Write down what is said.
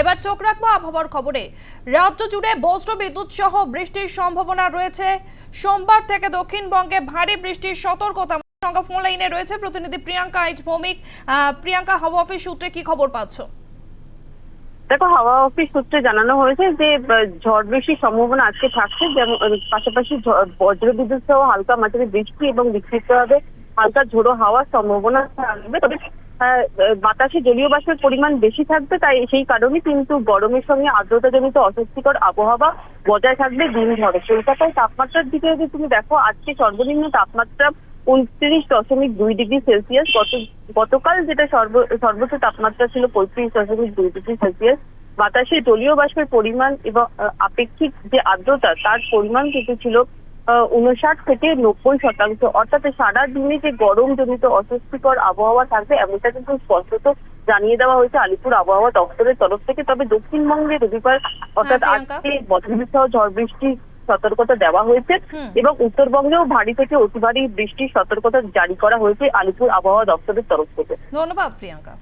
এবার চোখ রাখব আবহাওয়ার খবরে। রাজ্য জুড়ে বজ্র বিদ্যুৎ সহ বৃষ্টির সম্ভাবনা রয়েছে। সোমবার থেকে দক্ষিণবঙ্গে ভারী বৃষ্টির সতর্কতা সঙ্গে ফোন লাইনে রয়েছে প্রতিনিধি প্রিয়াঙ্কা আইচ ভৌমিক। প্রিয়াঙ্কা, হাওয়া অফিস সূত্রে কি খবর পাচ্ছ? দেখো, হাওয়া অফিস সূত্রে জানানো হয়েছে যে ঝড় বৃষ্টির সম্ভাবনা আজকে থাকছে। যেমন পাশাপাশি বজ্র বিদ্যুৎ সহ হালকা মাঝারি বৃষ্টি এবং বিক্ষিপ্তভাবে হালকা ঝোড়ো হাওয়ার সম্ভাবনা থাকবে। তবে বাতাসে জলীয় বাষ্পের পরিমাণ বেশি থাকবে, তাই সেই কারণে কিন্তু গরমের সঙ্গে আর্দ্রতাজনিত অস্বস্তিকর আবহাওয়া বজায় থাকবে দিন ধরে কলকাতায় তাপমাত্রার দিকে যদি তুমি দেখো, আজকে সর্বনিম্ন তাপমাত্রা উনত্রিশ দশমিক দুই ডিগ্রি সেলসিয়াস, গত, গতকাল যেটা সর্ব, সর্বোচ্চ তাপমাত্রা ছিল পঁয়ত্রিশ দশমিক দুই ডিগ্রি সেলসিয়াস। বাতাসে জলীয় বাষ্পের পরিমাণ এবং আপেক্ষিক যে আর্দ্রতা, তার পরিমাণ কিন্তু ছিল উনষাট থেকে নব্বই শতাংশ অর্থাৎ সারা দিনে যে গরম জনিত অস্বস্তিকর আবহাওয়া থাকবে এমনটা কিন্তু স্পষ্টত জানিয়ে দেওয়া হয়েছে আলিপুর আবহাওয়া দপ্তরের তরফ থেকে। তবে দক্ষিণবঙ্গে রবিবার অর্থাৎ আজকে বজ্রবিদ্যুৎ সহ ঝড় বৃষ্টি সতর্কতা দেওয়া হয়েছে এবং উত্তরবঙ্গেও ভারী থেকে অতি ভারী বৃষ্টির সতর্কতা জারি করা হয়েছে আলিপুর আবহাওয়া দপ্তরের তরফ থেকে। ধন্যবাদ প্রিয়াঙ্কা।